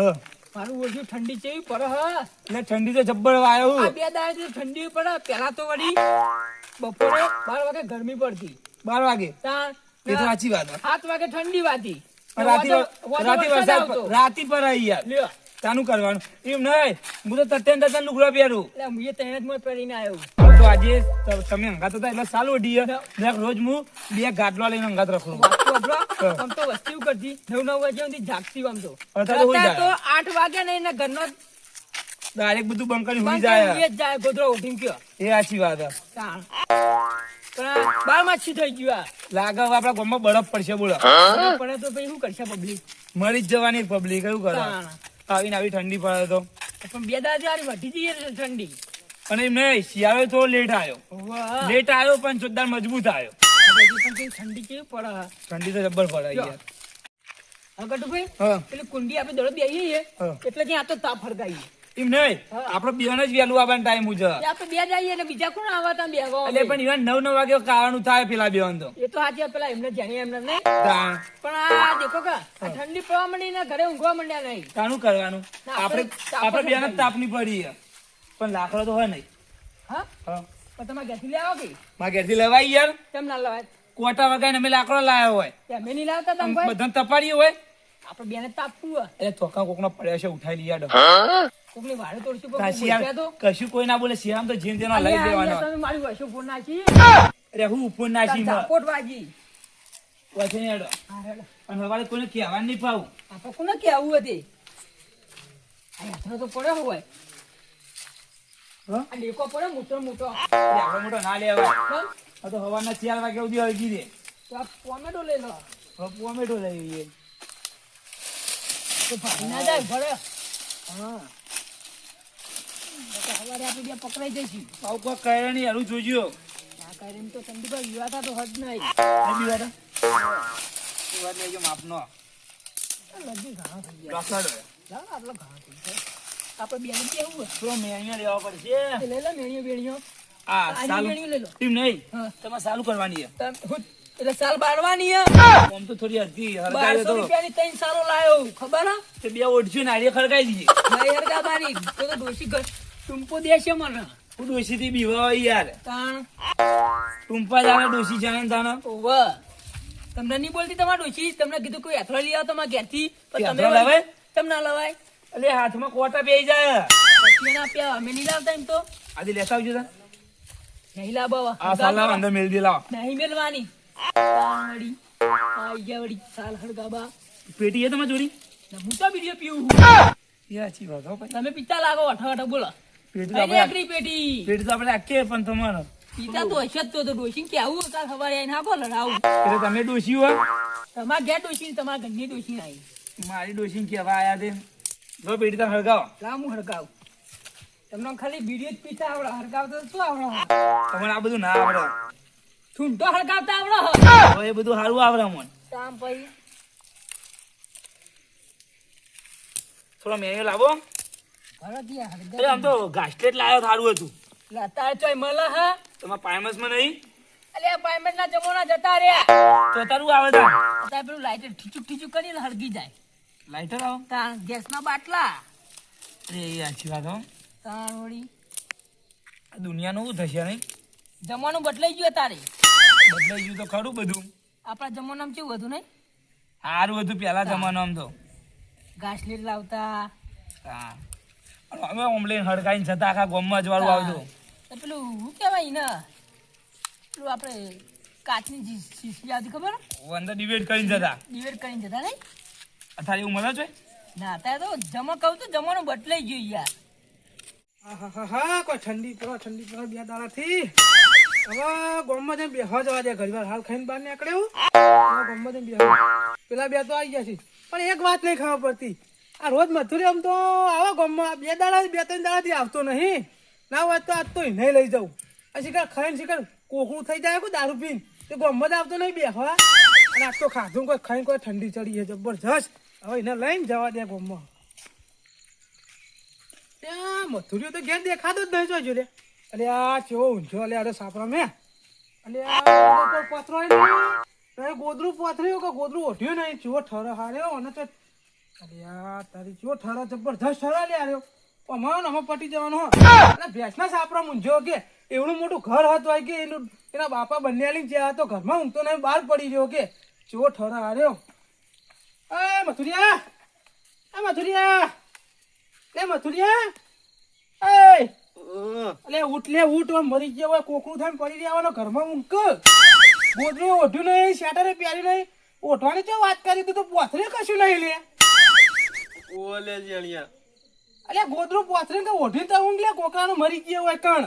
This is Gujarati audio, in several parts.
હા. મારું ઓછું ઠંડી ચેવી પડે હ? એટલે ઠંડી તો જબ્બર આવ્યો આ બે દાડે ઠંડી પડે પેલા તો વળી બપોરે બાર વાગે ગરમી પડતી. બાર વાગે? તાણ એ તો સાચી વાત. સાત વાગે ઠંડી વાતી. રાતે વરસાદ. રાતી પર આવી યાર. તાનું કરવાનું. એમ નહીં. હું તો તત્યાન તત્યાન લુગડા પહેરું. એટલે હું એ તૈયાર જ પહેરીને આવ્યો. તો આજે તમે હંગાત હતા એટલે વઢી મેં રોજ હું બે ગાટલા લઈને હંગાત રાખું. આમ તો વસ્તી કરતી નવ નવ વાગ્યા સુધી જાગતી આમ તો. આઠ વાગ્યા ને એના ઘરનો ડાયરેક્ટ બધું બંધ કરી હોઈ જાય. જાય ગોદડો ઉઠીને કયો. એ આછી વાત બાર માછી થઈ ગયું આ? લાગે હવે આપણા ગામમાં બરફ પડશે બોલો. પડે તો પછી શું કરશે પબ્લિક મરી જ જવાની પબ્લિક એવું કરે. આવીને આવી ઠંડી પડે તો. પણ બે દાદી વધી જઈએ ઠંડી. અને એમ નહીં શિયાળો થોડો લેટ આવ્યો લેટ આવ્યો પણ જોરદાર મજબૂત આવ્યો ઠંડી કેવી પડે? ઠંડી તો જબ્બર પડે યાર. ગટુભાઈ પેલી કુંડી આપણે દોડો બેહીએ એટલે કે આ તો તાપ ફરગાઈએ. એમ નહીં. આપડે બેન જ વહેલું આવવાનું ટાઈમ મુજબ બે જઈએ એટલે બીજા કોણ આવા તા બેહવા એટલે પણ ઈવન નવ નવ વાગે કાવાનું થાય પેલા બેન તો. એ તો આજે પેલા એમને જાણીએ એમને નહીં. પણ આ દેખો કા ઠંડી પડવા માંડી ને ઘરે ઊંઘવા માંડ્યા નહીં. તાનું કરવાનું? ના, આપણે આપણે બેન જ તાપ તાપની પડી. પણ લાકડો તો હોય નહીં. હા? હા. પણ તમારે ઘેરથી લેવા કે? મારા ઘેરથી લેવાય યાર. કેમ ના લેવાય? કોટા વગાઈને અમે લાકડો લાવ્યો હોય. અમે નહીં લાવતા તમે ભાઈ બધાને તપાડીએ હોય. આપણે બેને તાપવું હોય. એટલે ચોખા કોકનો પડ્યો છે ઉઠાઈ લઈ યાડો કોકની વાડે તોડશું પણ કાશી બોલ્યા યાર તો? કશું કોઈ ના બોલે શિયામ તો જીન તેનો લઈ દેવાનો તમે મારી વસો ફોન નાખી. અરે હું ઉપર નાસી ઝાપોટ વાગી. પછી હેડો. અને હવારે કોઈને કહેવાનું નહીં પાવું આ તો કોને કેવું હતી? આ તો પડ્યો હોય? આ ડેકો પડ્યો મોટો મોટો. આવડો મોટો ના લેવાય કેમ? આ તો હવારના ચાર વાગ્યા સુધી હળગી દે તો આ ટોમેટો લઈ લો. હવે ટોમેટો લઈ લઈએ તો ભાગી ના જાય ભરે હા. સવારે આપણે બે પકડાઈ જઈશું. આવું કોઈ કરે નહીં હારું જોજો. તો ચંદુભાઈ વિવાતા તો હદ નહીં? બીવાત લેજો માપનો. લગી ઘણા થઈ ગયા. આટલો ઘણા થઈ ગયા. આપણે બેને કેવું હોય? મેણિયો લેવો પડશે? એ લઈ લો મેણીઓ આ આની સાલું લો. એમ નહીં. તમારે સાલું કરવાની છે. તમ- એટલે સાલ બારવાની આમ તો થોડી હરકી હરગાઈ તો રૂપિયાની ત્રણ સારો લાયો ખબર હે? તે બે ઓઢશું ને આડીએ ખડકાઈ દીધી નહીં હરગા મારી. તો તો ડોશી ઘર ટૂંપો દેશે મને. હું ડોશી થી બીવા યાર. તાણ. ટૂંપા જાણે જાણે તાણે. ઓવે. તમને નહીં બોલતી તમારે ડોસી તમને કીધું કોઈ યાત્રા લઈ આવો તમારા ઘેરથી. પણ તમે લવાય? તમને લવાય. એટલે હાથમાં કોટા પેઈ જાય. પછી ના પ્યા અમે નહીં લાવતા એમ તો. આજે લેતા આવજો તા. નહીં લાવવા આ સાલા અંદર મેલ દે લાવ. નહીં મેલવાની. આડી આઈ ગયા વડી સાલ હડગાબા પેટી હે તમારી જોડી? હું તો બીડીઓ પીવું. એ વાત હો ભાઈ. તમે પિતા લાગો અઠા અઠા બોલો. પેટી તો આપણે પેટી. પેટી તો આપણે આખી પણ તમારો. પિતા તો હશે તો તો ડોશી કે આવું કાલ સવારે આવીને આપો લડાવું એટલે તમે ડોશી હોય તમારા ઘેર ડોશી તમારા ઘરની ડોશી આવી મારી ડોશી કેવા આયા તે. જો તાર હળગાવો. લાવ હું તમને ખાલી બીડીઓ જ પીતા આવડે. હળગાવતો શું આવડે? તમને આ બધું ના આવડે. ઠૂંઠો હળગાવતા આવડે. હવે એ બધું સારું આવડે મને તામ પછી થોડો મેન્યુ લાવો. અરે આમ તો ઘાસલેટ લાવ્યો સારું હતું. લતા ચોય મળે હા? તમારા પાયમસમાં નહીં? અલે ના જમોના જતા રહ્યા. તો તારું આવે તા. પેલું લાઈટર ઠીચુક ઠીચુક કરીને હળગી જાય. લાઇટર આવો. તાણ ગેસના બાટલા. અરે એ સાચી વાત હો. તાણ વળી. આ દુનિયાનું શું થશે નહીં? જમવાનું બદલાઈ ગયું તારે બદલાઈ ગયું તો ખરું બધું. આપણા જમવાનું કેવું હતું નહીં? સારું હતું પેલા જમાનો આમ તો. ઘાસલેટ લાવતા. હા. હવે ઓમલેન હડકાઈને છતાં આખા ગોમમાં જ વાળું આવતું. તો પેલું શું કહેવાય ને પેલું આપણે કાચની શીશી આવતી ખબર? અંદર ડિબેટ કરીને જતા. ડિવેટ કરીને જતા નહીં? અત્યારે એવું મળે છે ના અત્યારે તો જમા કહું તો જમવાનું બદલાઈ ગયું યાર. હા હા કોઈ ઠંડી કરો ઠંડી કરો બે દાડાથી? હવે ગોમમાં જઈને બેહવા જવા દે ઘરવાર વાર હાલ ખાઈને બહાર નીકળે હવે ગામમાં જઈને બેહવા પેલા બે તો આવી ગયા છે પણ એક વાત નહીં ખબર પડતી. આ રોજ મથુરી આમ તો આવા ગોમમાં બે દાડા બે ત્રણ દાડાથી આવતો નહીં. ના વાત તો આજ તો નહીં લઈ જાઉં. આ શિકાર ખાઈને શિકાર કોકડું થઈ જાય કોઈ દારૂ પીને. તે ગોમમાં જ આવતો નહીં બેહવા. અને આજ તો ખાધું કોઈ ખાઈને કોઈ ઠંડી ચડી છે જબરજસ્ત. હવે એને લઈને જવા દે ગામમાં ત્યાં તો ઘેર દેખાતો જ નહીં જોજો અલે આ ચેવો ઊંઝો અલે અરે સાપરા મેં. અલે પથરો નહીં. ગોદરું પથર્યું કે ગોદરું ઓઢ્યું નહીં? ચેવો ઠર હાર્યો? અને તો અરે આ તારી ચેવો ઠરા જબરજસ્ત ઠરા લે હાર્યો? અમારો અમે પટી જવાનો અને ભેંસના સાપરા મૂંઝો કે એવડું મોટું ઘર હતું કે એનું એના બાપા બંને લઈને જ્યાં હતો, ઘરમાં ઊંઘતો નહીં, બહાર પડી ગયો કે. ચેવો ઠરો આર્યો એ મથુરિયા એ મથુરિયા લે મથુરિયા એ અલે ઉઠ લે ઉઠ મરી ગયો હોય કોકરું થાય પડી રહેવાનો ઘરમાં ઊંઘ. ગોદરું ઓઢ્યું નહીં શેટરે પહેર્યું નહીં. ઓઢવાની ચો વાત કરી તું તો પોથરે કશું નહીં લે. ઓલે જણિયા. અલે ગોદરું પોથરે કે ઓઢી તો ઊંઘ લે કોકરાનો મરી ગયો હોય કણ.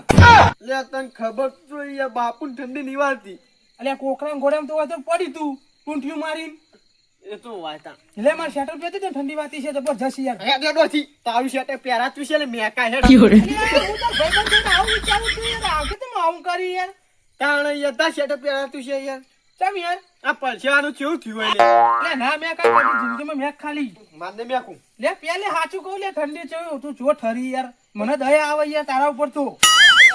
લે તને ખબર તો યાર બાપુ ઠંડી નિવારતી. અલે કોકરા ગોડામ તો તો પડી તું ટૂંટિયું મારીને. એ વાતા એટલે મારે શેટર પહેરતી તો ઠંડી વાતી છે યાર. તારું પહેરાતું છે ને મેકા હેડ હું તો ભાઈબંધ થઈને આવું વિચારું છું યાર. આગે તો આવું કરી યાર. તાણ યાર તા પહેરાતું છે યાર. ચમ યાર? આ પરસેવાનું કેવું થયું હોય અલે ના મેં કાઈ કરી જિંદગીમાં મેં ખાલી. માને મેં મેકું. લે પેલે સાચું કહું લે ઠંડી છે તું જો ઠરી યાર. મને દયા આવે યાર તારા ઉપર તો.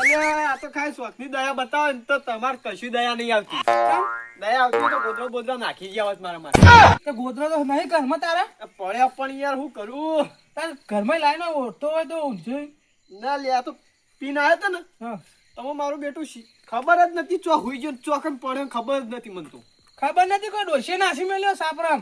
અલે આ તો ખાલી સ્વખની દયા બતાવે ને તો તમારે કશું દયા નહીં આવતી. દયા આવતી તો ગોદરો બોદરો નાખી ગયા હોત મારા માટે. ગોદરો તો નહીં ઘરમાં તારા? આ પડ્યા પણ યાર હું કરું? તાર ઘરમાં લાઈનો હોય તો ઊંઝો ના લે આ તો પીન આવ્યો તો ને. તમે મારું બેટું ખબર જ નથી ચો હુઈ ગયો ને ચો પડ્યો ખબર જ નથી મને તો. ખબર નથી કોઈ ડોસે નાસી મેલ્યો સાપરામ?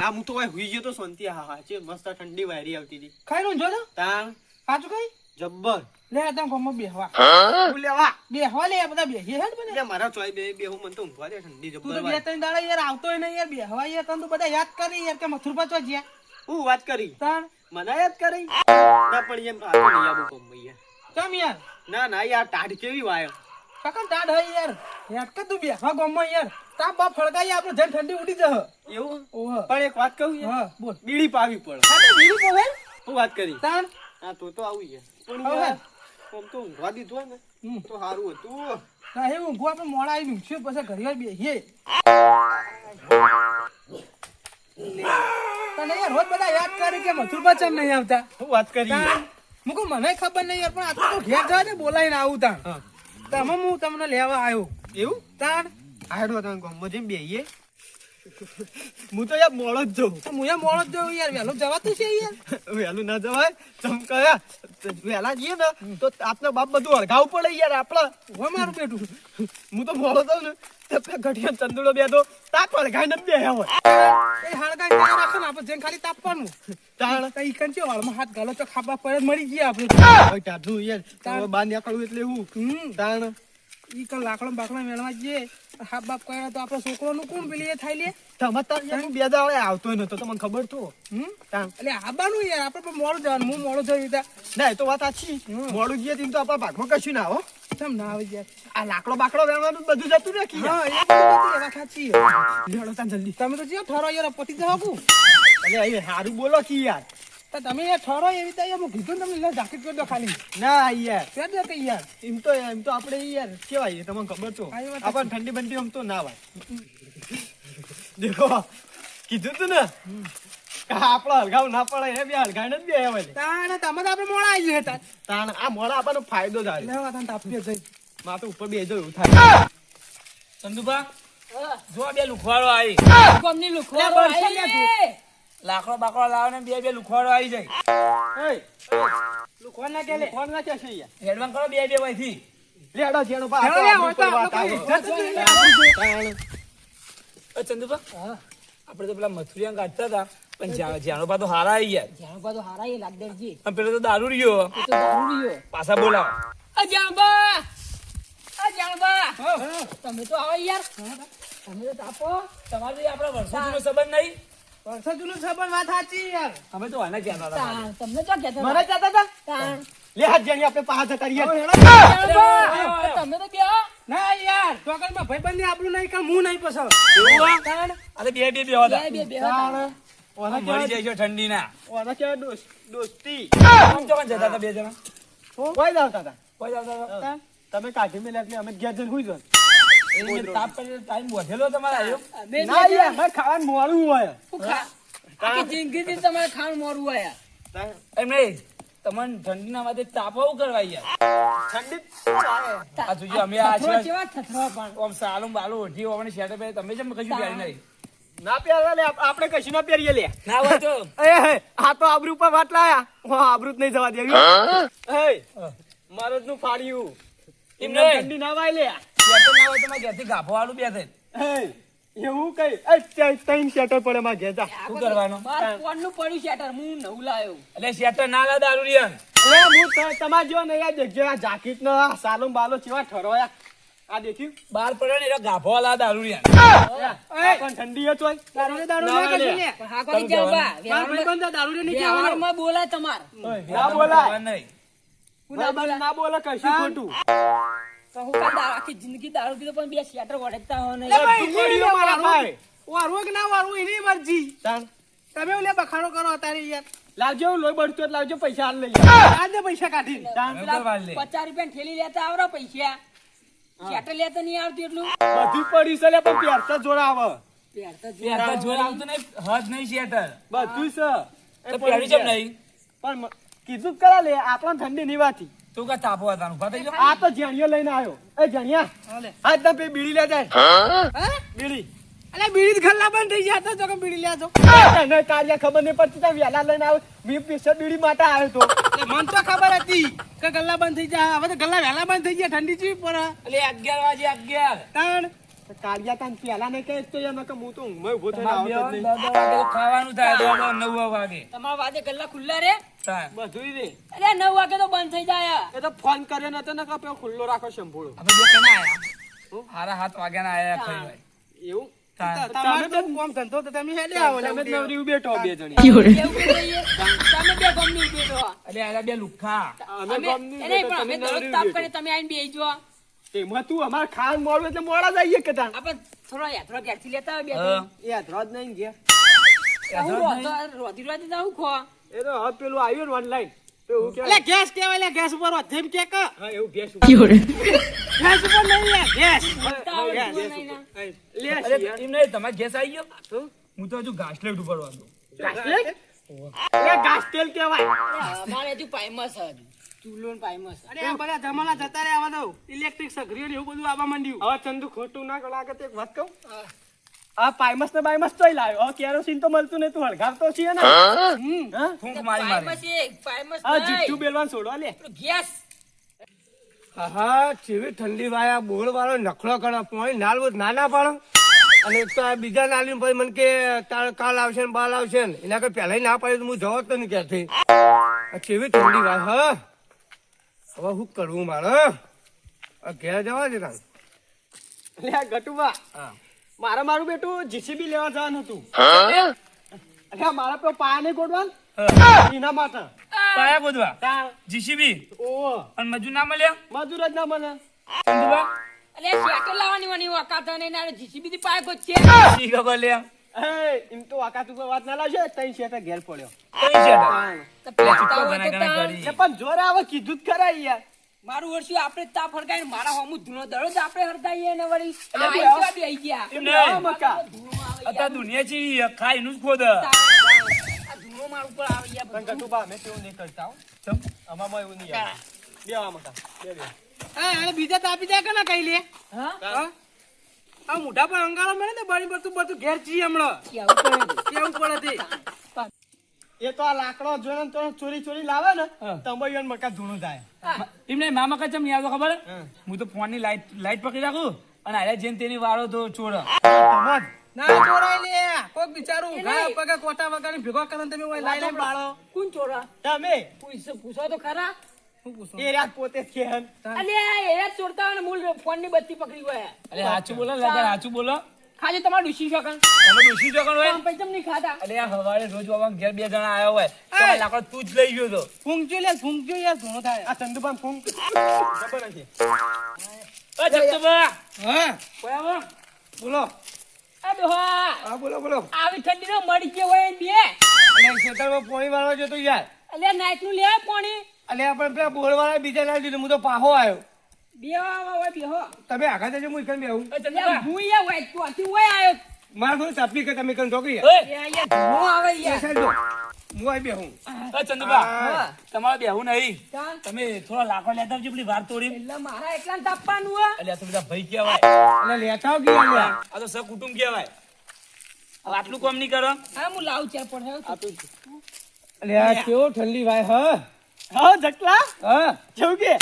ના હું તો હુઈ ગયો તો શાંતિ હા હા છે મસ્ત ઠંડી વાયરી આવતી હતી. ખાઈ ઊંઝો તો? તાણ. સાચું કઈ જબ્બર. લે તમે ઘરમાં બેહવા. હું? લેવા બેહવા લે બધા બેહી હે બને લે મારા ચોય બે બે હું મને તો ઊંઘવા દે ઠંડી તું તો બે ત્રણ દાડા યાર આવતો નહીં યાર બેહવા યાર તન તો બધા યાદ કરી યાર કે મથુર પાછો જ્યાં. હું વાત કરી? તણ? મને યાદ કરી? ના પણ એમ રાતો નહીં આબુ કોમ ભૈયા ચમ યાર? ના ના યાર ટાઢ કેવી વાયો. કાકા ટાઢ હે યાર. યાર કે તું બેહવા ગમમાં યાર. તા બા ફળકાઈ આપણે જન ઠંડી ઉડી જહ એવું? પણ એક વાત કહું હા બોલ. બીડી પાવી પડે. બીડી પાવે હું વાત કરી? તાણ? હા તો તો આવું યાર. પણ યાર આમ તો ઊંઘવા દીધું હોય ને હમ. તો સારું હતું. ના એવું ઊંઘવા આપણે મોડા આવી ઊંઘશું પછી વાર બેહીએ? તને યાર રોજ બધા યાદ કરે કે મથુરબા ચમ નહીં આવતા? હું વાત કરી? તાણ મુકો મને ખબર નહીં યાર પણ આ તો ઘેર જવા ને બોલાવીને આવું તાણ હા. તમે હું તમને લેવા આવ્યો. એવું? તાણ આવ્યો તમે ગામમાં જઈને બેહીએ. હું તો યાર મોડો જ જઉં. હું યાર મોડો જ જઉં યાર વહેલું જવાતું છે યાર. વહેલું ના જવાય ચમકયા. વહેલા જઈએ ને તો આપનો બાપ બધું અળગાવું પડે યાર આપણા. હોય મારું બેટું હું તો મોડો જાઉં ને તો ચંદુડો બેઠો તાપ અળગાઈ નથી બેહ્યા હોય. એ હાડકા ત્યાં રાખો ને આપણે જેને ખાલી તાપવાનું. તાણ. તો ઈ કંચે વાળમાં હાથ ગાલો તો ખાવા પર મળી ગયા આપણે. હવે ટાઢું યાર. તમે બહાર નીકળવું એટલે હું. તાણ. ઈ કણ લાકડો બાકડો મેળવા જઈએ. હાથ બાપ કર્યા તો આપણા છોકરોનું કોણ પેલી એ થાય લે? તમે તાર હું બે દાડે આવતો નતો તમને ખબર તો. હમ? એટલે આબાનું યાર આપણે પણ મોડું જવાનું હું મોડું જઈ તા ના એ તો વાત સાચી. મોડું જઈએ તો આપણા ભાગમાં કશું ના કેમ ના આવી આ લાકડો બાકડો વેણવાનું બધું જતું રાખી હા એ બધી વાત સાચી લેડો તાન જલ્દી. તમે તો જ્યાં ઠરો યાર પતિ જવા કુ સારું બોલો કી યાર. તો તમે યાર ઠરો એવી રીતે હું કીધું તમને તમે લે જાકેટ કરી દો ખાલી. ના યાર પહેર દો કે યાર એમ તો એમ તો આપણે યાર કેવાય તમને ખબર તો. હા, આપણને ઠંડી બંડી આમ તો ના વાય દેખો કીધું તું ને? આપણો હલગાવ ના પડે એ બે હલગાઈને જ બે આવે તાણે તમે તો આપણે મોડા આવી ગયા તાણ આ મોડા આપણને ફાયદો થાય. લેવા તાન તાપી જઈ. માં તો ઉપર બેજો એવું થાય. ચંદુભા જો બે લુખવાડો આવી. કોમની લુખો લે, બરસે લે. તું. લાકડો બાકડો લાવે ને બે બે લુખવાડો આવી જાય. ના કે છે હેડવાન કરો બે બે લેડો પા ચંદુભા આપણે તો પેલા મથુરિયા કાઢતા હતા પણ પા તો હારા આવી ગયા. જ્યાં બાજુ હારા એ લાગદરજી અને પેલો તો દારૂ રહ્યો. તો દારૂડિયો પાછા બોલાવો. આ જાંબા આ જાંબા તમે તો આવો યાર. તમે તો તાપો. તમારે આપણા સંબંધ નહીં? વર્ષો જૂનું સંબંધ વાત સાચી યાર. અમે તો આના કહેતા હતા તમને જતા હતા? લે હાથ જેની આપણે પાછા કરીએ જાંબા, તમે તો બે ના યાર ચોકરમાં ભાઈબંધની આપણું નહીં કામ હું નહીં પસંદ બે બે બે હતા. બે બે હતા. ઓના કેવા ઠંડી ના ઓના કેવા દોસ્ત. દોસ્તી આમ જતા હતા બે જણા. કોઈ જ હતા. કોઈ હતા. તમે કાઢી મેલે એટલે અમે ગયા જઈને હુઈ મેં તાપ કરીને ટાઈમ વધેલો તમારે ના યાર મારે ખાવાનું મોડું હોય. આખી જિંદગીથી તમારે ખાવાનું મોરું આયા એમ નહીં તમને ઠંડીના માટે તાપ કરવા યાર. ઠંડી આ જોજો અમે આ કેવા થથરો પણ. આમ સાલું બાલું ઓઢી ઓવાની શેટર પહેરી તમે જેમ કશું પહેરી નહીં. ના પહેરવા લે આપણે કશું ના પહેરીએ લે. ના હોય તો. એ હે, આ તો આબરૂ પર વાત લાયા. હું આબરૂ જ નહીં જવા દેવી. એ મારો નું ફાડ્યું એમ એમને નહીં. ઠંડી ના વાય લે. શેટર ના હોય તો મારા ઘેરથી ગાભો વાળું બે થાય એવું કઈ? ત્રણ પડે માં ઘેર શું કરવાનું? માર ફોનનું પડ્યું શેટર હું નવું લાયો. એટલે શેટર ના લા દારૂ રિયન એ હું તમાર જેવો નહીં આ દેખજો આ જાકીટ નો આ સાલો બાલો ચેવા ઠરોયા આ. દેખ્યું? બાર પડે ને એટલે ગાભો વાળા દારૂ રિયન પણ ઠંડી હતો તોય દારૂ ને દારૂ ના ના કરશું લે. લે. પણ હા કોઈ જાવ બા મારા દારૂ ને નહીં કહેવાનો. વ્યવહારમાં બોલાય તમાર. ના બોલાય. નહીં. હું ના બોલે કશું ખોટું. તો હું કાલ દારૂ- આખી જિંદગી દારૂ પીધો પણ બે શેટર વળગતા હોય નહીં. લે ભાઈ, તું પડ્યો મારા ભાઈ. વારવું કે ના વારવું એની મરજી. તમે ઓલે બખાડો કરો અત્યારે યાર. લાવજો લોહી બળતું લાવજો પૈસા હાલ લઈ આજે પૈસા કાઢી તાન. એમ કરવા લે. પચાસ રૂપિયા થેલી લેતા આવરો પૈસા. શેટર લેતા નહીં આવતી એટલું? બધું પડ્યું છે લે પણ પહેરતા જોડા આવે. પહેરતા જ આવતું નહીં હદ નહીં શેટર બધું છે. એ પહેરી નહીં. પણ કીધું જ કરા લે આપણને ઠંડી નહીં વાતી. તું કા તાપો હતા ઊભા થઈ. આ તો જણિયો લઈને આવ્યો એ જણિયા હાલે. આજ ના પે બીડી લે જાય હા? બીડી. અલે બીડી ખલ્લા બંધ થઈ ગયા તો કે બીડી લે તને તારિયા ખબર નહીં પડતી તા વેલા લઈને આવ્યો મી પીસે બીડી માટે આવ્યો તો. એટલે મન તો ખબર હતી કે ગલ્લા બંધ થઈ જાય હવે તો ગલ્લા વેલા બંધ થઈ ગયા ઠંડી ચી પર એટલે અગિયાર વાગે અગિયાર. ત્રણ કાળિયા તાન પેલા ને કહે તો એમાં કે હું તો ઊંઘમાં ઊભો થઈને આવતો જ નહીં. વાગે ખાવાનું થાય દસ દસ નવ વાગે. તમારા વાદે ગલ્લા ખુલ્લા રે? તાર. રે. અરે નવ વાગે તો બંધ થઈ જાય. એ તો ફોન કર્યો નતો ને કે પેલો ખુલ્લો રાખો શંભોળો આપણે બે કેના આયા? હારા હાથ વાગ્યાના આયા ખાઈ ભાઈ. એવું? તાર. તો કોમ ધંધો તો તમે હેડે આવો તમે નવરી બેઠો બે જણી. તમે બે બે અમે અમે પણ અમે દરરોજ તાપ. એમાં તું અમાર ખાન મોડું એટલે મોડા જઈએ કે તાન આપણે થોડો યાત્રા ઘેરથી લેતા બે હા. જ નહીં ગયા રોતી રોતી તો ખો. એ તો હવે પેલું આવ્યું ને ઓનલાઈન એટલે ગેસ કેવાય લે ગેસ ઉપર વધેમ કે કે હા એવું ભેંસ ગેસ ઉપર નહીં લે ગેસ. તો આવડતું હોય નહીં ના. લે એમ નહીં તમારે ગેસ આવી ગયો? શું? હું તો હજુ ઘાસલેટ ઉપર વાંધો ઘાસલેટ? એ ઘાસ તેલ અમારે હજુ પાયમસ જ. ચૂલો ને અરે આ બધા જમાના જતા રહ્યા આવા ઇલેક્ટ્રિક સગરીઓ એવું બધું આવવા માંડ્યું. હવે ચંદુ ખોટું ના લાગે તો એક વાત કહું. આ પાયમસ ને બાયમસ તોય લાવ્યો. કેરોસીન તો મળતું નહીં તું હળગાવતો છે ને. હા? ફૂંક મારી મારી. પાયમસ આ. જીઠું બેલવાન છોડવા લે. ગેસ. હા જેવી ઠંડી વાયા બોળ વાળો નખલો કરો પોણી નાલ ના ના પાડો અને એક તો આ બીજા નાલી પછી મને કે તાર કાલ આવશે ને બાલ આવશે ને. એના કઈ પહેલા ના પાડ્યું તો હું જવો જ તો નહીં ક્યાંથી આ કેવી ઠંડી વાય હા. હવે શું કરવું મારે? આ ઘેર જવા દે તાર ગટુબા ગટુબા મારે મારું બેટું જીસીબી લેવા જવાનું હતું. અરે મારા પેલો પાયા નહીં ગોડવાન? એના માટે. પાયા ગોદવા જીસીબી ઓ અને મજૂર ના મળ્યા? મજૂર જ ના મળે અલે શેટર લાવવાની વાની વકાત નહીં ના જીસીબી થી પાયા ગોત છે. ખબર લે? એમ તો વાકાત ઉપર વાત ના લાવશે તઈ શેઠે ઘેર પડ્યો. તઈ. એ પણ જોર આવે કીધું જ ખરા યાર. મારું વર્ષું આપણે તા તાપ મારા હોમું ધૂનો દળો જ આપણે હરતાઈએ ને વળી. એટલે આ બે આઈ ગયા. આઈ. ગયા. એમ નહીં મકા ધૂણો દુનિયા છે ખાયનું ખોદ આ ધૂનો માર ઉપર આવી ગયા પણ બધું. ગટુબા મે તેવું નહીં કરતા હો. ચમ. અમામાં એવું નહીં આવે. બેવા મકા. બે બે. હા અને બીજા તાપી જાય કે ના કઈ લે? હા? હા? આ મોઢા પર અંગારો મળે ને બળી તું બધું ઘેર જી હમણાં. કેવું પડે? કેવું પડે તે? એ તો આ લાકડો જોઈને તો ચોરી ચોરી લાવે ને. તંબાઈ મકા ધૂણો થાય. એમ નહીં મામા કચમ નહીં આવતો ખબર? હું. તો ફોનની લાઈટ લાઈટ પકડી રાખું અને આલે જેમ તેની વાળો તો ચોર. ના ચોરાય લે કોક બિચારું ઘા પગે કોટા વગાડી ભેગો કરે તમે ઓય લાઈ લાઈ બાળો કોણ ચોરા? તમે. પૂછો પૂછો તો ખરા. એ રાત પોતે હન. અલે એ ચોરતા હોય મૂળ ફોનની બત્તી પકડી ગયા અરે સાચું બોલો લગા સાચું બોલો. ખાલી તમારે ઋષિ શોકન તમે ડોસી ચોકણ હોય પૈસા નહીં ખાતા? અરે આ હવારે રોજ બાબા ઘેર બે જણા આવ્યા હોય. તો લાકડો તું જ લઈ ગયો તો. ફૂંકજો લે ફૂંકજો યાર ઘણો થાય. આ ચંદુબાન ફૂંક. ખબર નથી. ઓ જગતુભા હા? આવો? બોલો. આ ડોહા! હા બોલો બોલો. આવી ઠંડી નો મળી ગયો હોય બે. અને ખેતરમાં પોણી વાળવા જતો યાર. અલ્યા નાઈટનું લે પાણી. અલ્યા પણ પેલા વાળા બીજા ના દીધું હું તો પાહો આવ્યો. તમે આખા જજો હું એકન બેહું. હું યા હોય તું આથી હોય આયો. મારા થોડું સાપી કે તમે કન છોકરી એ આવે. યાર હું આવી બેહું. અ તમારે બેહું નહીં. તમે થોડા લાકડો લેતા આવજો પેલી વાર તોડી. એટલે મારા એકલા તાપવાનું એટલે તો બધા ભાઈ કહેવાય. એટલે લેતા આવ ગયા આ તો સહ કુટુંબ કહેવાય આટલું કોમ નહીં કરો. હા હું લાવું ચાર પડે અલે આ કેવો ઠંડી ભાઈ હા? હા જટલા? હા. કેવું કે?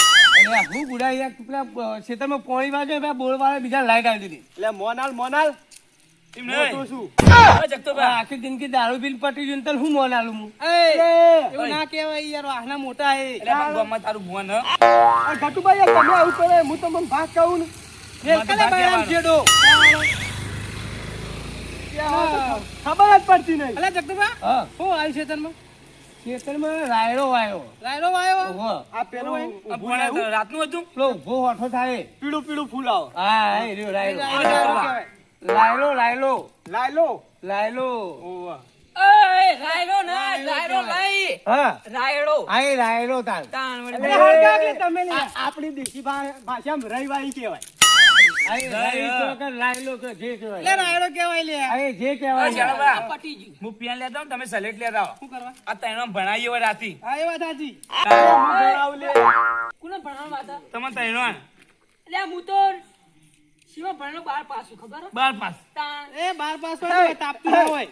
અલે હું ગુડા યાર પેલા ખેતરમાં પોણી વાગે પેલા બોર બીજા લાઈટ આવી દીધી. એટલે મોનાલ મોનાલ. આખી જિંદગી દારૂ બિલ પટી ગયું ને તને હું મોન આલું એવું ના કેવાય યાર આના મોટા હે. તારું ગટુભાઈ યાર તમે આવું કરે હું તમને ભાગ કહું ને. ખબર જ પડતી નહીં. અલા જગદુભા હા. શું આવ્યું ખેતરમાં? ખેતરમાં રાયડો વાયો. રાયડો વાયો? ઓહો. આ પેલું રાતનું હતું? પેલો ઊભો થાય. પીળું પીળું ફૂલ આવો. હા એ રહ્યો રાયડો. રાયડો કહેવાય. લાયલો લાયલો લાયલો લાયલો રાયડો ના રાયડો લઈ હા. રાયડો. આ એ રાયડો તાન તાણ વળી. એટલે હળગા કે તમે આપણી દેશી ભાષામાં રહીવાઈ કહેવાય. તમે સલેટ લેતા આવો. શું કરવા? આ ત્રણો રાતી. ભણાવું ભણવાનું હતા? તમે ત્રણો હું તો શિવા ભણનો બાર પાછું ખબર બાર પાસ. એ બાર પાસ હોય તાપતું ના હોય.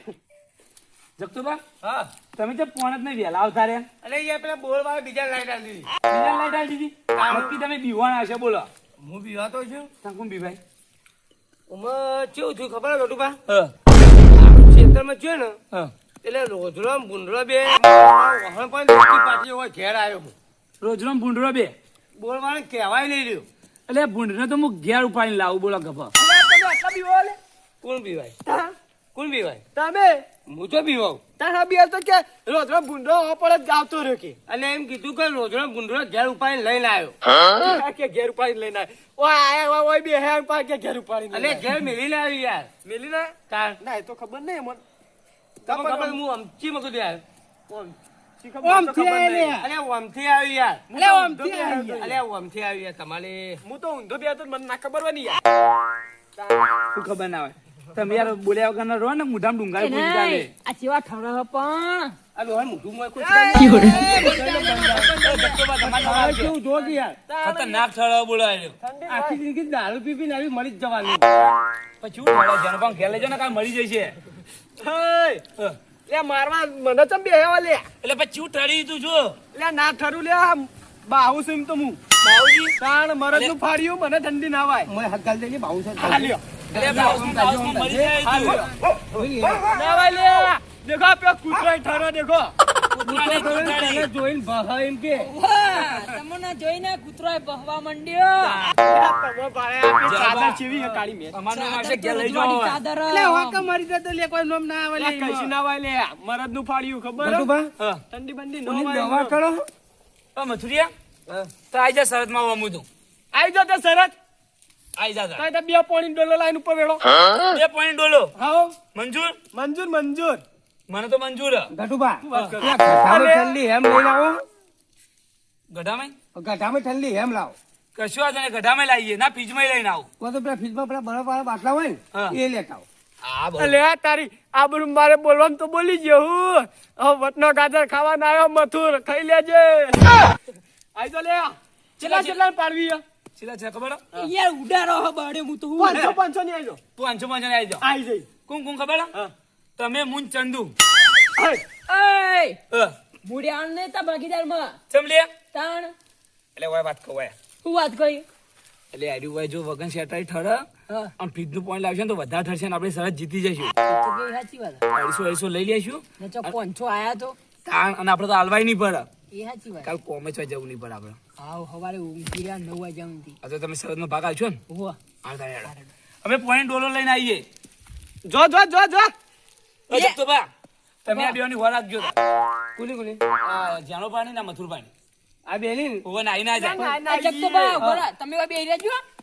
હા. તમે તો પોણ જ નહીં વહેલા આવતા રહ્યા. અરે પેલા બોલ વાળા બીજા લાઈટ આવી દીધી. બીજા લાઈટ આવી દીધી? તમે બીવાના હશે બોલો. હું બીવાતો છું? તંકુમ બીભાઈ ઉમાં કેવું થયું ખબર હા. ખેતરમાં છે ને હા. એટલે રોજરામ ભૂંડરો બે વહાણ પણ દેખી પાછી હોય ઘેર આવ્યો હું. રોજરામ ભૂંડરો બે? બોર વાળા કહેવાય નહીં રહ્યું. એટલે ભૂંડને તો હું ઘેર ઉપાડીને લાવું બોલો ગભા. કોણ બીવાય? કોણ બીવાય? તમે? હું તો બીવાઉં. તારા બી તો કે રોજનો ભૂંડો પડે ગાવતો રહ્યો કે. અને એમ કીધું કે રોજડો ભૂંડડો ઘેર ઉપાડીને લઈને આવ્યો. કે ઘેર ઉપાડી લઈને આવે. ઓય આયા ઓય ઓય બે હે પા કે ઘેર ઉપાડી અને ઘેર મેલીને આવી યાર. મેલી ના તાર. ના એ તો ખબર નહીં મને. ખબર હું અમચી મકું આવ્યો. શી ખબર ઓમ તો યાર. યાર તમારે. હું તો ઊંધો બે તો મને ના ખબર હોય ને યાર. શું ખબર ના હોય? તમે યાર બોલ્યા વગર રહો ને મોઢામાં ચાલે આ ચેવા ઠરહ પણ આ લોહા મોઢું મોય કોઈ. કેવું જો કે યાર ખતરનાક ઠરાવ બોલાયો આખી જિંદગી દારૂ પી પીને આવી મરી જ જવાની પછી શું ઠરાવ જેનો પણ ઘેર લેજો ને કાલ મરી જશે લે મારવા મને ચમ બે હેવા લે એટલે પછી શું ઠરી તું જો લે ના ઠરું લે બાહુ સિમ એમ તો હું બાઉજી તાણ મરદનું ફાડ્યું મને ઠંડી ના વાય મોય હાથ ગાલી દેજે બાહુ છે હાલ્યો એટલે બાઉસમાં બાઉસમાં મરી જાય તું. ના વાય લે દેખો આ પેલો ઠરો દેખો. કૂતરાને કૂતરાને. તને જોઈને ભાહા એમ કે. તમને જોઈને કૂતરોય બહવા માંડ્યો. તમે ભાઈ આ પેલી ચાદર ચેવી કાળી મેં? અમારું નામ આવશે ચાદર ઘેર તો લઈ રજવાડી ચાદર એટલે વાંકા મારી દે તો લે કોઈ નોમ ના આવે લે કઈશું ના વાય લે. મરદનું ફાડ્યું ખબર હે? ઠંડી બંડી દવા કરો. મથુરિયા તો આઈ જા શરતમાં વમું તું આઈ જો તે સરત આઈ જા જા. તો બે પોણી ડોલો લાઈન ઉપર વેળો. બે પોઈન્ટ ડોલો. હાઓ મંજૂર? મંજૂર મંજૂર. મને તો મંજૂર. હ. ગટુભા વાત કરો. ગઢામાં ઠંડી હેમ લઈને આવો. ગઢામાં ગઢામાં ઠંડી હેમ લાવો. કશું આ તને ગઢામાં લાવીએ ના ફ્રીજમાં લઈને આવું. કોઈ તો પેલા ફ્રીજમાં પેલા બરફ વાળા બાટલા હોય ને એ લેતા આવો. અલે તારી આ બધું મારે બોલવાનું તો બોલી ગયો હું. હવે વટનો ગાજર ખાવા ના આવ્યો મથુર ખાઈ લેજે. આઈ તો લે ચેલા ચેલા પાડવી છેલ્લા છે ખબર યાર ઉડારો હે બાડે હું તો હું પાંચસો પાંચસો ની આઈ જો પાંચસો પાંચસો ને આઈ આઈ જઈ કું કું ખબર તમે મુન ચંદુ. એય મુડિયાણ ને તા ભાગીદારમાં લે? તાણ. એટલે ઓય વાત કહો ઓય. હું વાત કહી? એટલે આર્યુ ભાઈ જો વગન શેટાઈ ઠરે આમ અને નું પોઈન્ટ લાવશે ને તો વધારે થશે ને આપણે સરસ જીતી જઈશું. તો કે સાચી વાત અઢીસો અઢીસો લઈ લઈશું. પાંચસો આયા તો. તાણ અને આપણે તો હાલવાય નહીં પડે. એ સાચી વાત. કાલ કોમે ચોય જવું નહીં પડે આપણે. આવ હવારે ઊંઘી રહ્યા નવ વાગ્યા સુધી આ તો તમે સરસનો ભાગ આવશો ને? ઓહો અમે પોઈન્ટ ડોલર લઈને આવીએ. જો જો જો જો. એ જગતો બા. તમે આ બેવાની હોર રાખજો. કુલી કુલી. આ જાનો પાણી ના મથુર પાણી. આ ને? ઓવન આઈ ના જાય. બા તમે બે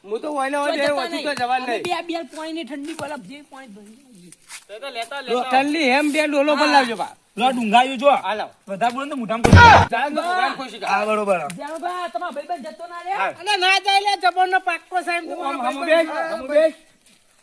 હું તો તો. નહીં. બે બે ની ઠંડી બરફ જે પાણી ભરી. લેતા ઠંડી હેમ બે ડોલો પર લાવજો બા. લો ડુંગાયું જો. વધારે બોલે હા બરોબર. તમારા ભાઈબંધ જતો ના રે. અને ના જાય લે જબર નો પાક્કો સાહેબ હમ હમ બેસ હમ બેસ.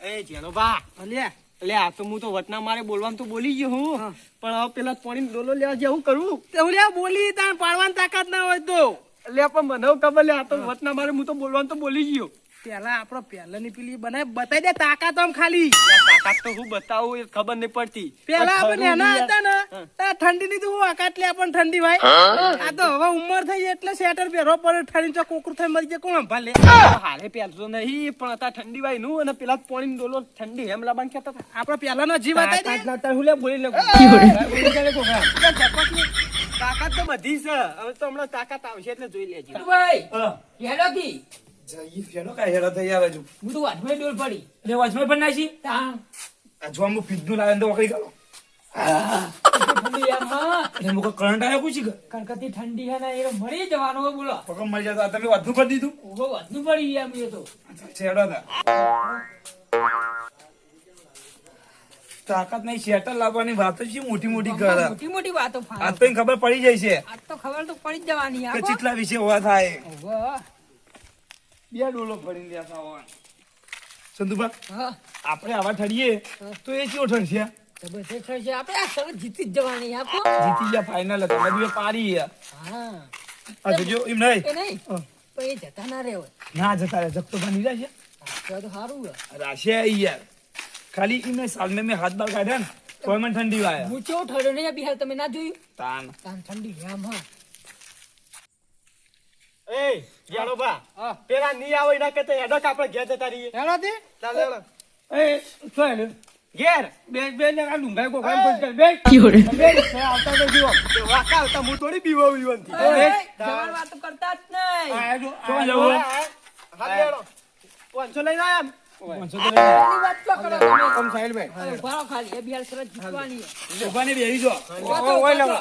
એ જેનો બા. અલ્યા એટલે આ તો હું તો વટના મારે બોલવાનું તો બોલી ગયો હું. પણ હવે પેલા પાણી ડોલો લેવા જે હું કરું. તે હું બોલી તાણ પાડવાની તાકાત ના હોય તો. એટલે પણ મને ખબર લે આ તો વટના મારે હું તો બોલવાનું તો બોલી ગયો. પેલા આપણો પહેલાની પેલી બનાવી બતાવી દે તાકાત આમ ખાલી. તો હું બતાવું એ ખબર નહીં પડતી. પેલા આપણે નાના હતા ને ત્યાં ઠંડી ની તો હું આકાત લે પણ ઠંડી ભાઈ. આ તો હવે ઉંમર થઈ એટલે સ્વેટર પહેરો પડે ઠંડી તો કોકરું થઈ મરી જાય કોણ સંભાળે? હાલે પહેરતો નહીં પણ અત્યારે ઠંડી વાયનું અને પેલા પાણી ડોલો ઠંડી એમ લાબાન કહેતા હતા. આપણો પેલાનો જીવ હતા હું લે બોલી લે તાકાત તો બધી છે. હવે તો હમણાં તાકાત આવશે એટલે જોઈ લેજો. ભાઈ. હેલો કી જઈએ ફેરો કાંઈ હેરો થઈ આવે છું. હું તો વાંચમાં ડોલ પડી. એટલે વચમાં પણ નાખી? તા આ જો આમ લાવે તો વખરી ગયો ઠંડી એમ હા. એટલે મુકો કરંટ આવ્યો પૂછી કણકતી ઠંડી હે ને એ મરી જવાનો બોલો. પકડ મળી જતો તમે વધુ કરી દીધું? ઊભો વધુ પડી એમ એ તો. છેડો હતા. તાકાત નહીં શેટર લાવવાની વાતો છે મોટી મોટી કરે મોટી મોટી વાતો ફાળો તો ખબર પડી જાય છે. આજ તો ખબર તો પડી જ જવાની. વિશે હોવા થાય. બે ડોલો ભરીને લેતા સંતુભા આપણે આવા ઠરીએ તો એ કેવો ઠરશે? જબરજસ્ત થશે. આપણે આ શરત જીતી જ જવાની આપો જીતી ગયા ફાઇનલ હતા બધું પારી હા. આ જોજો એમ નહીં. એ નહીં પણ એ જતા ના રહે ના જતા રહે જગતો બની તો સારું રાશે યાર ખાલી એમને સાલ મેં મેં હાથ બાર કાઢ્યા ને કોઈ મને ઠંડી વાય હું કેવો ઠર્યો નહીં બિહાર તમે ના જોયું? તાન. તાન ઠંડી હા. એ ગેલો બા. પેલા નહીં આવે એના કરતા હેડક આપણે ઘેર જતા રહીએ. હેલો તે. ચાલ હેડો. એ શું ઘેર. બે બે ને આ ડુંગાઈ કો કામ કોઈ બે બે આવતા તો જીવો. વાકા આવતા હું થોડી બીવો બીવનથી એ, જવાન વાતો કરતા જ નહીં. આ જો તો જવું. હાલ હેડો. પાંચસો લઈને આયા પાંચસો તો વાત તો કરો તમે. આમ સાઈડ ભાઈ ઊભા ખાલી એ બિહાર શરત જીતવાની હે. બેહી જો. વાતો કરતો.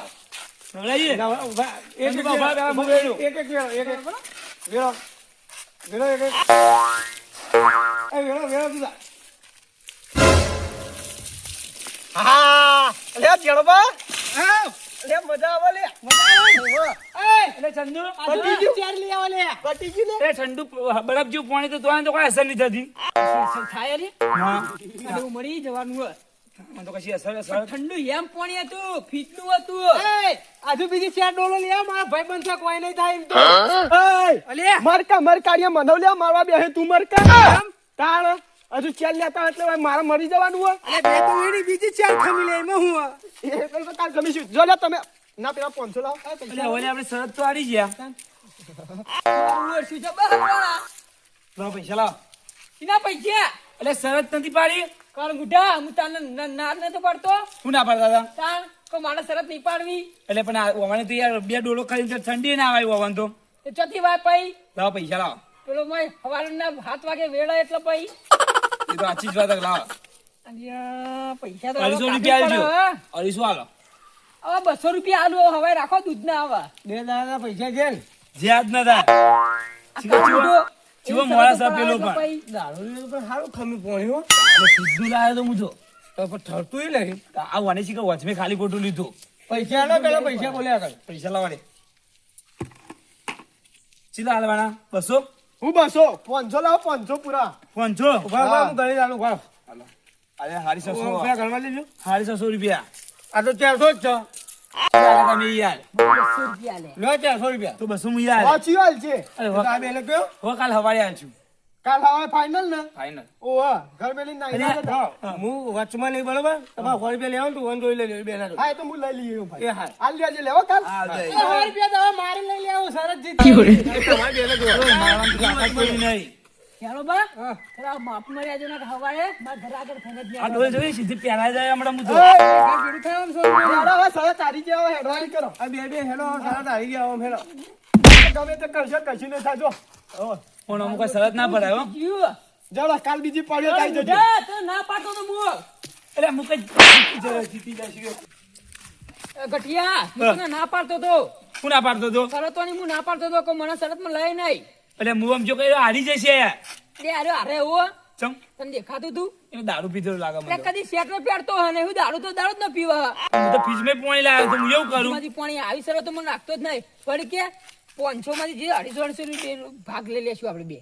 બરફ જેવું પાણી તો કોઈ અસર નહીં થતી. થાય મરી જવાનું તો કશી અસર અસર ઠંડુ એમ પાણી હતું ફીટનું હતું. એ આજુ બીજી ચાર ડોલો લઈ મારા ભાઈ બંધ કોઈ નહીં થાય એમ તો. અલે. મરકા મરકાડિયા મનવ લે મારવા બે તું મરકા. તાણ? હજુ ચાલ લેતા એટલે મારે મરી જવાનું હોય. અલે બે તો એની બીજી ચાર ખમી લે એમાં હું એ તો કાલ ગમીશું જો લે તમે. ના પેલા પાંચસો લાવો. એટલે હવે આપણે શરત તો આડી ગયા. શું છે બસ પૈસા લાવ. શીના પૈસા? એટલે શરત નથી પાડી. કારણ ગુડા હું તને નાર નતો પડતો. શું ના પડતા હતા તાણ તો મારે શરત નહીં પાડવી. એટલે પણ આ ઓવાને તો યાર બે ડોલો ખાલી ઠંડી ના આવે ઓવાન તો. એ ચોથી વાર પઈ લાવ પૈસા લાવ. પેલો મય સવારના સાત વાગે વેળા એટલે પઈ એ તો આચી જ વાત લાવ. પૈસા તો અઢીસો રૂપિયા આવજો અઢીસો હાલો હવે બસો રૂપિયા આલો હવે રાખો દૂધ ના આવા. બે દાદા પૈસા છે ને જે આજ ના થાય. આ ચીવો, સા પેલો પણ. દારૂ લીધું પણ સારું ખમી પોણ્યો સીધું લાવ્યો તો હું તો પણ ઠરતું નહીં આ વાની શીખર વચમે ખાલી ખોટું લીધું. પૈસા આલો પેલા પૈસા બોલ્યા કર. પૈસા લાવા દે હાલવાના? બસો? હું બસો. પાંચસો લાવ પાંચસો પૂરા. પાંચસો? ઊભા ઊભા હું. ગણી ચાલુ ઊભા. અરે હારી સસો. રૂપિયા ગણવા લીધું હારી સસો રૂપિયા. આ તો ચારસો જ છે. ચાલે તમે યાર બસો રૂપિયા લે લો ચારસો રૂપિયા તો બસો હું યાર વાંચ્યું હાલ છે અરે તો હો- આ બેને કયો હો કાલ હવારે આવ્યો છું કાલ હવે ફાઇનલ ને ફાઇનલ ઓવા ઘર મેલી ના હું વચમાં નહીં બરોબર તમારે સો રૂપિયા લેવાનું તું જોઈ લેજો જોડે. હા એ તો હું લઈ લઈએ ભાઈ હા હાલ લેજે લેવો કાલ સો રૂપિયા તો મારે લઈ લેવું સરસ જીતી તમારી કોઈ નહીં બા? ને હવારે મારા ઘર આગળ થઈને જ આ ડોલ જોઈ સીધી પહેલા જાય હમણાં હું તો. ભેગું થાય આમ સો રૂપિયા હવે સરસ તારી જેવા હેડવાની કરો. આ બે બે હેલો સારા તારી ગયા આમ હેલો ગમે તે કરશે કશું નહીં થાજો પણ અમુક કોઈ ના પડાય કાલ બીજી પાડ્યો જજો તો ના પાડતો તો મુ એટલે જીતી ગઠિયા ના પાડતો તો. હું ના પાડતો તો? શરતોની હું ના પાડતો તો કે મને શરતમાં લઈ નહીં. એટલે હું આમ જો કઈ હારી જશે. તે અરે એવું ચમ. તને દેખાતું તું? એને દારૂ પીધેલું લાગે મને. કદી શેટર પહેરતો હોય ને હું દારૂ તો દારૂ જ ન પીવા. હું તો ફ્રીજમાં પાણી લાવ્યો તો હું એવું કરું. મારી પાણી આવી શરતો મને રાખતો જ નહીં. પણ કે પાંચસો માંથી જે અઢીસો અઢીસો રૂપિયા ભાગ લઈ લેશું આપણે બે.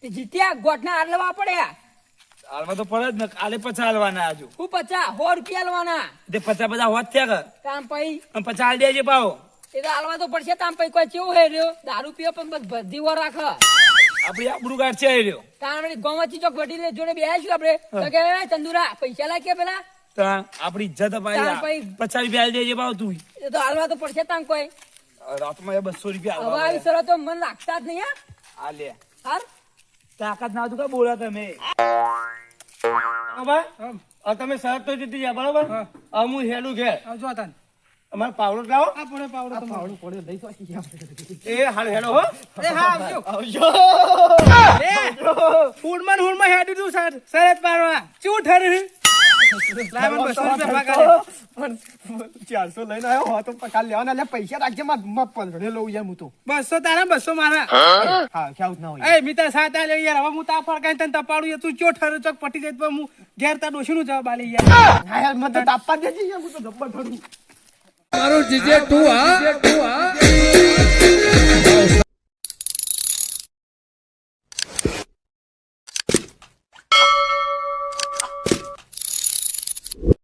તે જીત્યા ગોઠના હાર લેવા પડ્યા. હાલવા તો પડે જ ને કાલે પચાસ હાલવાના આજુ હું પચાસ સો રૂપિયા હાલવાના. તે પચાસ બધા હોત થયા કામ પઈ પચાસ હાલ દેજે પાવો એ તો હાલવા તો પડશે તામ પઈ કોઈ કેવું હે રહ્યો? દારૂ પીવો પણ બસ બધી વાર રાખ. આપડી આબરૂ કાઢ છે રહ્યો. તાણ ગોમાંથી ચોક વડીલ જોડે બેસીશું આપણે. તો કે ચંદુરા પૈસા લાગે પેલા? તાણ આપડી ઇજ્જત અપાઈ પચાસ રૂપિયા દેજે ભાવ તું. એ તો હાલવા તો પડશે તાણ કોઈ. રાતમાં એ બસો રૂપિયા હવે આવી. શરતો મન લાગતા જ નહીં આ લે. હાર? તાકાત ના કા બોલા તમે? હવે તમે શરત તો જીતી ગયા બરોબર? હું. હેલું ઘેર. જો તાન અમારે પાવડો લાવો. આ પડે પાવડો તમારો. એ હાલ હેલો. હો. એ હા આવજો. આવજો. એ. ને હુડમાં હેડ્યું તું સર સરત પાડવા. ચૂ ઠર. લાય મને બસો રૂપિયા ભાગા પણ ચારસો લઈને આવ્યો હો તો કાલ લેવાના. એટલે પૈસા રાખજે માં પંદરે લઉં યાર હું તો. બસો તારા બસો મારા. હા? ખ્યાલ ના હોય. એ મિત્ર સાત આલે યાર. હવે હું તા ફરકાઈ તને તપાડું તું ચો ઠર ચોક પટી જાય તો હું ઘેર તાર ડોશી નું જવાબ આલી યાર. હા યાર મને તો તાપવા દેજે યાર હું તો જબ્બર ઠરું મારું જીજે ટુ હા?